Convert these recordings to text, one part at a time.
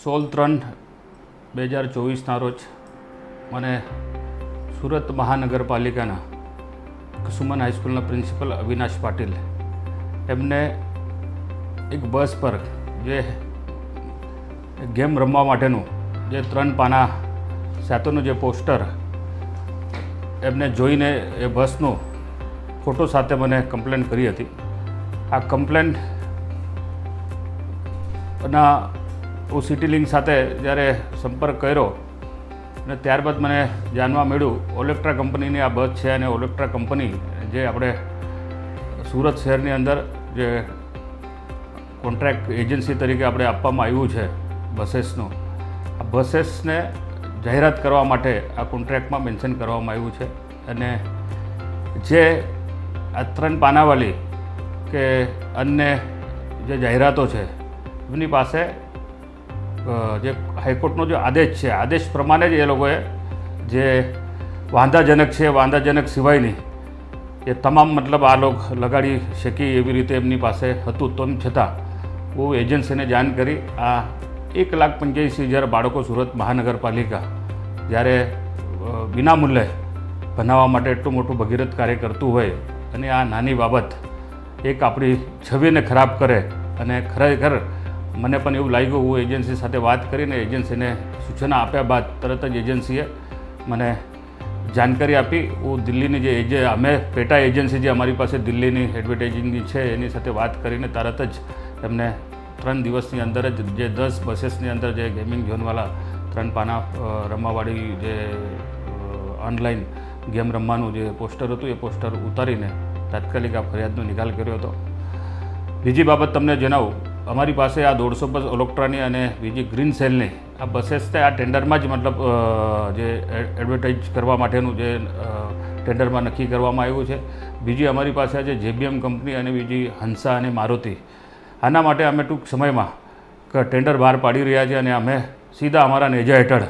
સોળ ત્રણ બે હજાર ચોવીસના રોજ મને સુરત મહાનગરપાલિકાના કુસુમન હાઈસ્કૂલના પ્રિન્સિપલ અવિનાશ પાટીલ એમને એક બસ પર જે ગેમ રમવા માટેનું જે ત્રણ પાના સાથેનું જે પોસ્ટર એમને જોઈને એ બસનો ફોટો સાથે મને કમ્પ્લેન કરી હતી. આ કમ્પ્લેન ના હું સિટી લિંક સાથે જ્યારે સંપર્ક કર્યો અને ત્યારબાદ મને જાણવા મળ્યું ઓલેક્ટ્રા કંપનીની આ બસ છે અને ઓલેક્ટ્રા કંપની જે આપણે સુરત શહેરની અંદર જે કોન્ટ્રાક્ટ એજન્સી તરીકે આપણે આપવામાં આવ્યું છે બસેસનું, આ બસેસને જાહેરાત કરવા માટે આ કોન્ટ્રાક્ટમાં મેન્શન કરવામાં આવ્યું છે અને જે આ ત્રણ પાનાવાલી કે અન્ય જે જાહેરાતો છે, એમની પાસે જે હાઈકોર્ટનો જે આદેશ છે, આદેશ પ્રમાણે જ એ લોકોએ જે વાંધાજનક છે, વાંધાજનક સિવાયની એ તમામ મતલબ આ લોકો લગાડી શકી એવી રીતે એમની પાસે હતું. તેમ છતાં હું એજન્સીને જાણ કરી. આ એક લાખ પંચ્યાસી હજાર બાળકો સુરત મહાનગરપાલિકા જ્યારે વિનામૂલ્યે ભણાવવા માટે એટલું મોટું ભગીરથ કાર્ય કરતું હોય અને આ નાની બાબત એક આપણી છબીને ખરાબ કરે અને ખરેખર મને પણ એવું લાગ્યું, હું એજન્સી સાથે વાત કરીને એજન્સીને સૂચના આપ્યા બાદ તરત જ એજન્સીએ મને જાણકારી આપી. હું દિલ્હીની જે એજે, અમે પેટા એજન્સી જે અમારી પાસે દિલ્હીની એડવર્ટાઇઝિંગની છે, એની સાથે વાત કરીને તરત જ એમને ત્રણ દિવસની અંદર જ, જે દસ બસીસની અંદર જે ગેમિંગ ઝોનવાળા ત્રણ પાના રમવાવાળી જે ઓનલાઈન ગેમ રમવાનું જે પોસ્ટર હતું, એ પોસ્ટર ઉતારીને તાત્કાલિક આ ફરિયાદનો નિકાલ કર્યો હતો. બીજી બાબત તમને જણાવું. અમારી પાસે આ દોઢસો બસ ઓલોક્ટ્રાની અને બીજી ગ્રીન સેલની આ બસેસ તે આ ટેન્ડરમાં જ મતલબ જે એડવર્ટાઇઝ કરવા માટેનું જે ટેન્ડરમાં નક્કી કરવામાં આવ્યું છે. બીજી અમારી પાસે આજે જેબીએમ કંપની અને બીજી હંસા અને મારુતિ આના માટે અમે ટૂંક સમયમાં ટેન્ડર બહાર પાડી રહ્યા છીએ અને અમે સીધા અમારા નેજા હેઠળ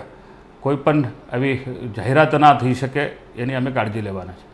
કોઈ પણ આવી જાહેરાત ના થઈ શકે એની અમે કાળજી લેવાના છે.